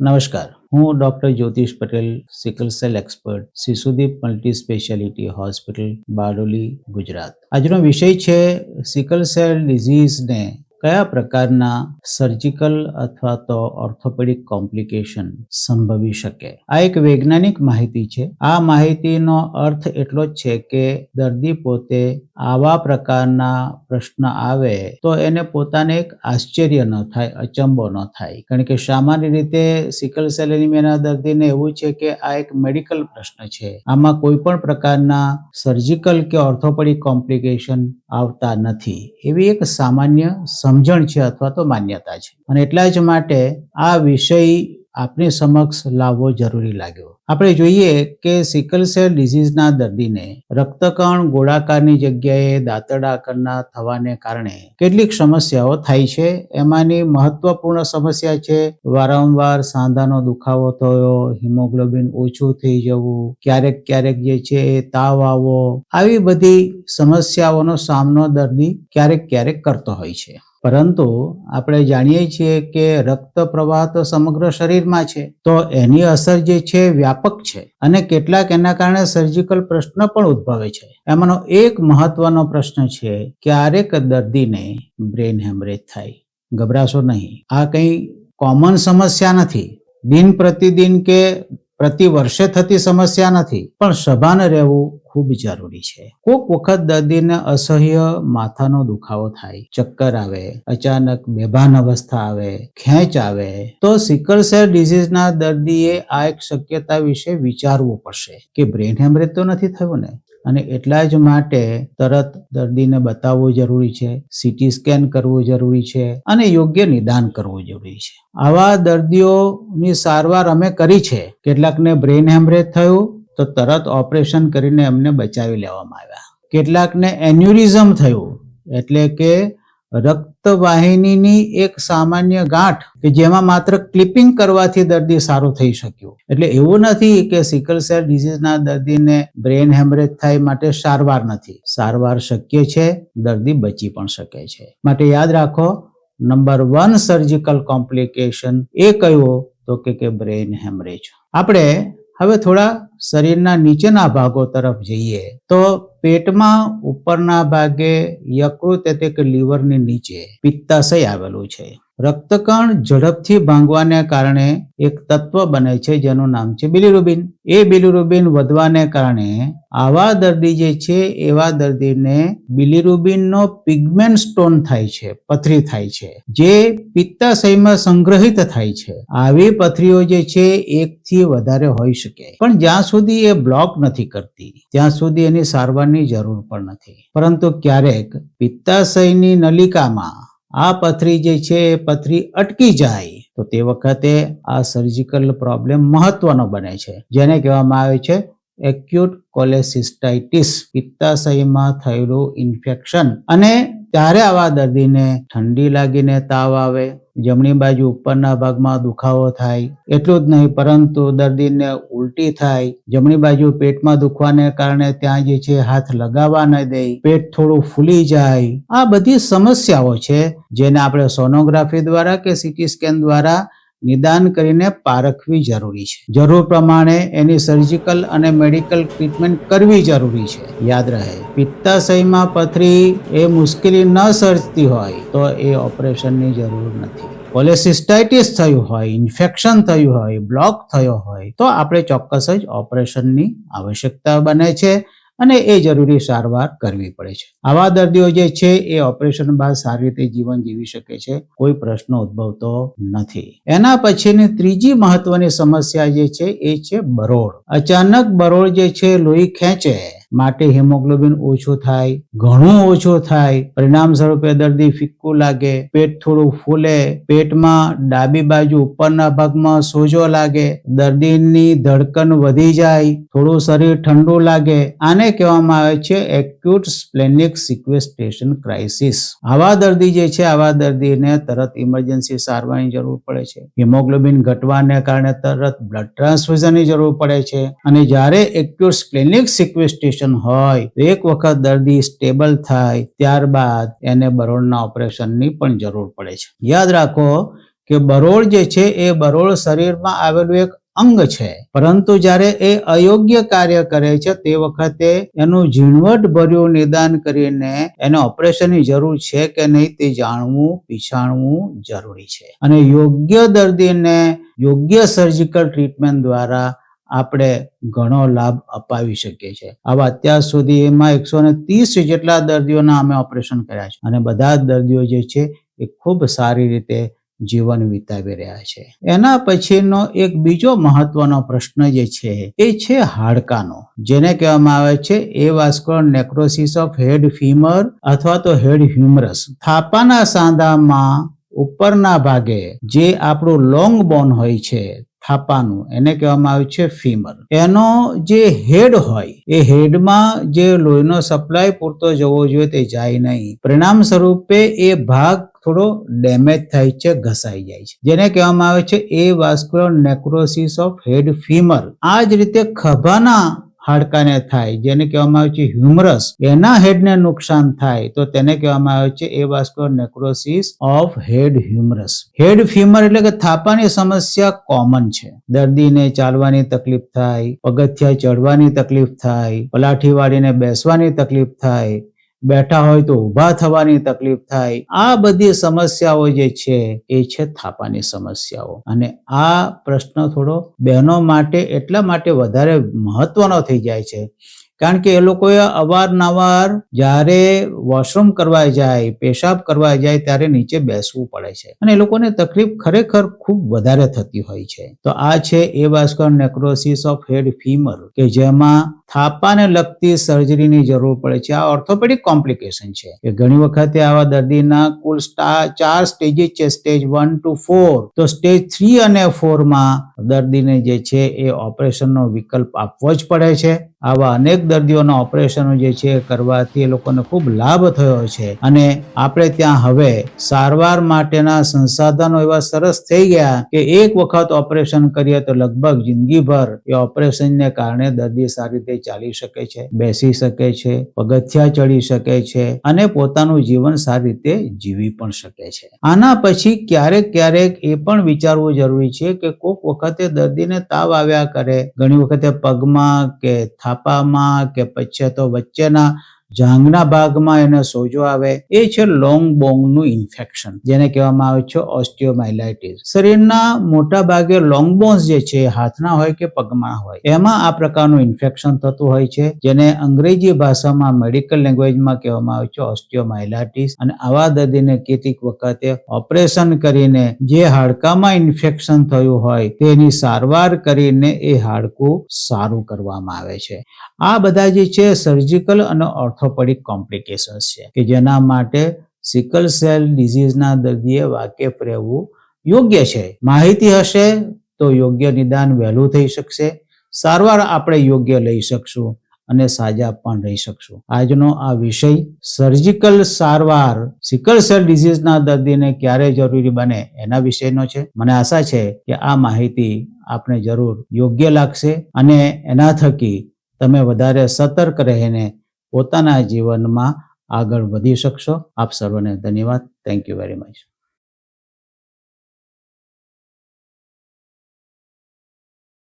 નમસ્કાર. હું doctor Jyotish Patel, sickle cell expert Shishudeep multi speciality hospital, Bardoli, Gujarat. આજનો વિષય છે, સિકલ સેલ ડિઝીઝને કયા પ્રકારના સર્જિકલ અથવા તો ઓર્થોપેડિક કોમ્પ્લિકેશન સંભવી શકે? આ એક વૈજ્ઞાનિક માહિતી છે. આ માહિતીનો અર્થ એટલો જ છે કે દર્દી પોતે આવા પ્રકારના પ્રશ્ન આવે તો એને પોતાને એક આશ્ચર્ય ન થાય, અચંબો ન થાય. કારણ કે સામાન્ય રીતે સિકલ સેલ એનિમિયાના દર્દીને એવું છે કે આ એક મેડિકલ પ્રશ્ન છે. આમાં કોઈ પણ પ્રકારના સર્જિકલ કે ઓર્થોપેડિક કોમ્પ્લિકેશન આવતા નથી. એવી એક સામાન્ય સમજણ છે અથવા તો માન્યતા છે. અને એટલા જ માટે આ વિષય આપની સમક્ષ લાવવો જરૂરી લાગ્યો. આપણે જોઈએ કે સિકલ સેલ ડિઝીઝના દર્દીને રક્તકણ ગોળાકારની જગ્યાએ દાંતડા આકારના થવાને કારણે કેટલીક સમસ્યાઓ થાય છે. એમાંની મહત્વપૂર્ણ સમસ્યા છે વારંવાર સાંધાનો દુખાવો થયો, હિમોગ્લોબિન ઓછું થઈ જવું, ક્યારેક ક્યારેક જે છે એ તાવ આવવો. આવી બધી સમસ્યાઓનો સામનો દર્દી ક્યારેક ક્યારેક કરતો હોય છે. પરંતુ આપણે જાણીએ છીએ કે રક્ત પ્રવાહ તો સમગ્ર શરીરમાં છે, તો એની અસર જે છે વ્યાપક છે અને કેટલાક એના કારણે સર્જિકલ પ્રશ્ન પણ ઉદ્ભવે છે. એમાંનો એક મહત્વનો પ્રશ્ન છે, ક્યારેક દર્દીને બ્રેન હેમરેજ થાય. ગભરાશો નહીં. આ કંઈ કોમન સમસ્યા નથી. દિન પ્રતિદિન કે પ્રતિ વર્ષે થતી સમસ્યા નથી. પણ સભાન રહેવું ખૂબ જરૂરી છે. કોક વખત દર્દીને અસહ્ય માથાનો દુખાવો થાય, ચક્કર આવે, અચાનક બેભાન અવસ્થા આવે, ખેંચ આવે, તો સિકલ સેલ ડિઝીઝના દર્દીએ આ એક શક્યતા વિશે વિચારવું પડશે કે બ્રેન હેમરેજ તો નથી થયું ને? અને એટલા જ માટે તરત દર્દીને બતાવવું જરૂરી છે સીટી સ્કેન કરવું જરૂરી છે અને યોગ્ય નિદાન કરવું જરૂરી છે. આવા દર્દીઓની સારવાર અમે કરી છે. કેટલાકને બ્રેન હેમરેજ થયું તો તરત ઓપરેશન કરીને એમને બચાવી લેવામાં આવ્યા. કેટલાકને એન્યુરિઝમ થયું, એટલે કે રક્તવાહિનીની એક સામાન્ય ગાંઠ કે જેમાં માત્ર ક્લિપિંગ કરવાથી દર્દી સારું થઈ શક્યું. એટલે એવું નથી કે સિકલ સેલ ડિઝીઝના દર્દીને બ્રેન હેમરેજ થાય માટે સારવાર નથી. સારવાર શક્ય છે, દર્દી બચી પણ શકે છે. માટે યાદ રાખો, નંબર વન સર્જિકલ કોમ્પ્લિકેશન એ કયો તો કે બ્રેન હેમરેજ. આપણે હવે થોડા શરીરના નીચેના ભાગો તરફ જઈએ, તો પેટમાં ઉપરના ભાગે યકૃત એટલે કે લીવરની નીચે પિત્તાશય આવેલું છે. રક્તકણ ઝડપથી ભાંગવાને કારણે એક તત્વ બને છે જેનું નામ છે બિલિરુબિન. એ બિલિરુબિન વધવાને કારણે આવા દર્દી જે છે એવા દર્દીને બિલિરુબિનનો પિગમેન્ટ સ્ટોન થાય છે, પથરી થાય છે, જે પિત્તાશયમાં સંગ્રહિત થાય છે. આવી પથરીઓ જે છે એકથી વધારે હોઈ શકે. પણ જ્યાં સુધી એ બ્લોક નથી કરતી. ત્યાં સુધી એની સારવારની જરૂર પણ નથી. પરંતુ ક્યારેક પિત્તાશયની નલિકામાં આ પથરી જે છે એ પથરી અટકી જાય, તો તે વખતે આ સર્જિકલ પ્રોબ્લેમ મહત્વનો બને છે. જેને કહેવામાં આવે છે એક્યુટ કોલેસિસ્ટાઇટિસ પિત્તાશયમાં થયેલું ઇન્ફેક્શન અને ત્યારે આવા દર્દીને ઠંડી લાગીને તાવ આવે, જમણી બાજુ ઉપરના ભાગમાં દુખાવો થાય, એટલું જ નહીં, પરંતુ દર્દીને ઉલટી થાય. જમણી બાજુ પેટમાં દુખવાને કારણે ત્યાં જે છે હાથ લગાવવા ન દે, પેટ થોડું ફૂલી જાય. આ બધી સમસ્યાઓ છે, જેને આપણે સોનોગ્રાફી દ્વારા કે સીટી સ્કેન દ્વારા નિદાન કરીને પારખવી જરૂરી છે. જરૂર પ્રમાણે એની સર્જિકલ અને મેડિકલ ટ્રીટમેન્ટ કરવી જરૂરી છે. યાદ રહે, પિત્તાશયમાં પથરી એ મુશ્કેલી ન સર્જતી હોય તો એ ઓપરેશનની જરૂર નથી. કોલેસિસ્ટાઇટિસ થયું હોય ઇન્ફેક્શન થયું હોય બ્લોક થયો હોય તો આપણે ચોક્કસ જ ઓપરેશનની આવશ્યકતા બને છે. અને એ જરૂરી સારવાર કરવી પડે છે. આવા દર્દીઓ જે છે, એ ઓપરેશન બાદ સારી રીતે જીવન જીવી શકે છે, કોઈ પ્રશ્ન ઉદ્ભવતો નથી. એના પછીની ત્રીજી મહત્વની સમસ્યા જે છે, એ છે બરોળ. અચાનક બરોળ જે છે, લોહી ખેંચે. માટે હિમોગ્લોબિન ઓછું થાય, ઘણું ઓછું થાય. પરિણામ સ્વરૂપે દર્દી ફિક્કું લાગે, પેટ થોડું ફૂલે, પેટમાં ડાબી બાજુ ઉપરના ભાગમાં સોજો લાગે, દર્દીની ધડકન વધી જાય, થોડું શરીર ઠંડુ લાગે. આને કહેવામાં આવે છે એક્યુટ સ્પ્લેનિક સિક્વેસ્ટેશન ક્રાઇસિસ આવા દર્દી જે છે, આવા દર્દીને તરત ઇમરજન્સી સારવારની જરૂર પડે છે. હિમોગ્લોબિન ઘટવાને કારણે તરત બ્લડ ટ્રાન્સફ્યુઝનની જરૂર પડે છે. અને જ્યારે એક્યુટ સ્પ્લેનિક સિક્વેસ્ટેશન હોય તો એક વખત દર્દી સ્ટેબલ થાય, ત્યારબાદ એને બરોળના ઓપરેશનની પણ જરૂર પડે છે. યાદ રાખો કે બરોળ જે છે, એ બરોળ શરીરમાં આવેલું એક અંગ છે. પરંતુ જ્યારે એ અયોગ્ય કાર્ય કરે છે, તે વખતે એનું ઝીણવટ ભર્યું નિદાન કરીને એને ઓપરેશનની જરૂર છે કે નહીં તે જાણવું, પીછાણવું જરૂરી છે. અને યોગ્ય દર્દીને યોગ્ય સર્જિકલ ટ્રીટમેન્ટ દ્વારા આપણે ઘણો લાભ અપાવી શકીએ છીએ. આવા અત્યાર સુધી એમાં એકસો ને ત્રીસ જેટલા દર્દીઓના અમે ઓપરેશન કર્યા છે. અને બધા દર્દીઓ જે છે એ ખૂબ સારી રીતે જીવન વિતાવી રહ્યા છે. એના પછીનો એક બીજો મહત્વનો પ્રશ્ન જે છે એ છે હાડકાનો. જેને કહેવામાં આવે છે avascular necrosis of head femur અથવા તો હેડ હ્યુમરસ થાપાના સાંધામાં ઉપરના ભાગે જે આપણું લોંગ બોન હોય છે થાપાનું, એને કહેવામાં આવે છે ફીમર એનો જે હેડ હોય, એ હેડમાં જે લોહીનો સપ્લાય પૂરતો જવો જોઈએ તે જાય નહીં. પરિણામ સ્વરૂપે એ ભાગ થોડો ડેમેજ થાય છે, ઘસાઈ જાય છે. જેને કહેવામાં આવે છે, avascular necrosis of head femur આ જ રીતે ખભાના હાડકાને થાય, જેને કહેવામાં આવે છે હ્યુમરસ, એના હેડને નુકસાન થાય, તો તેને કહેવામાં આવે છે avascular necrosis of head humerus. Head femur એટલે કે થાપાની સમસ્યા કોમન છે. દર્દીને ચાલવાની તકલીફ થાય પગથિયા ચડવાની તકલીફ થાય પલાઠી વાળીને બેસવાની તકલીફ થાય બેઠા હોય તો ઊભા થવાની તકલીફ થાય. આ બધી સમસ્યાઓ જે છે, એ છે થાપાની સમસ્યાઓ. અને આ પ્રશ્ન થોડો બહેનો માટે, એટલા માટે વધારે મહત્વનો થઈ જાય છે કારણ કે એ લોકોએ અવારનવાર જ્યારે વોશરૂમ કરવા જાય, પેશાબ કરવા જાય ત્યારે નીચે બેસવું પડે છે. અને એ લોકોને તકલીફ ખરેખર ખૂબ વધારે થતી હોય છે. તો આ છે avascular necrosis of head femur કે જેમાં થાપાને લગતી સર્જરીની જરૂર પડે છે. આ ઓર્થોપેડિક કોમ્પ્લિકેશન છે. કે ઘણી વખતે આવા દર્દીના કુલ ચાર સ્ટેજીસ છે સ્ટેજ વન ટુ ફોર તો સ્ટેજ થ્રી અને ફોરમાં દર્દીને જે છે એ ઓપરેશનનો વિકલ્પ આપવો જ પડે છે. આવા અનેક દર્દીઓના ઓપરેશનો જે છે કરવાથી એ લોકોને ખૂબ લાભ થયો છે. અને આપણે ત્યાં હવે સારવાર માટેના સંસાધનો એવા સરસ થઈ ગયા કે એક વખત ઓપરેશન કરીએ તો લગભગ જિંદગીભર એ ઓપરેશનને કારણે દર્દી સારી રીતે ચાલી શકે છે, બેસી શકે છે, પગથિયા ચડી શકે છે અને પોતાનું જીવન સારી રીતે જીવી પણ શકે છે. આના પછી ક્યારેક ક્યારેક એ પણ વિચારવું જરૂરી છે કે કોઈક વખતે દર્દીને તાવ આવ્યા કરે, ઘણી વખતે પગમાં કે થાપામાં કે પછી તો વચ્ચેના જાંઘના ભાગમાં એને સોજો આવે, એ છે લોંગ બોંગનું ઇન્ફેક્શન, જેને કહેવામાં આવે છે ઓસ્ટિયોમાઇલાઇટિસ. શરીરના મોટા ભાગે લોંગ બોન્સ જે છે હાથના હોય કે પગમાં હોય, એમાં આ પ્રકારનું ઇન્ફેક્શન થતું હોય છે, જેને અંગ્રેજી ભાષામાં મેડિકલ લેંગ્વેજમાં કહેવામાં આવે છે ઓસ્ટિયોમાઇલાઇટિસ. અને આવા દર્દીને કેટલીક વખતે ઓપરેશન કરીને જે હાડકામાં ઇન્ફેક્શન થયું હોય, તેની સારવાર કરીને એ હાડકું સારું કરવામાં આવે છે. આ બધા જે છે, સર્જિકલ અને ઓર્થોપેડિક કોમ્પ્લિકેશન્સ છે, કે જેના માટે સિકલ સેલ ડિઝીઝના દર્દીએ વાકેફ રહેવું યોગ્ય છે. માહિતી હશે તો યોગ્ય નિદાન વહેલું થઈ શકશે. સારવાર આપણે યોગ્ય લઈ શકશું અને સાજા પણ રહી શકશું. આજનો આ વિષય સર્જિકલ સારવાર સિકલ સેલ ડિઝીઝના દર્દીને ક્યારે જરૂરી બને એના વિષયનો છે. મને આશા છે કે આ માહિતી આપને જરૂર યોગ્ય લાગશે અને એના થકી તમે વધારે સતર્ક રહીને પોતાના જીવનમાં આગળ વધી શકશો. આપ સર્વને ધન્યવાદ. Thank you very much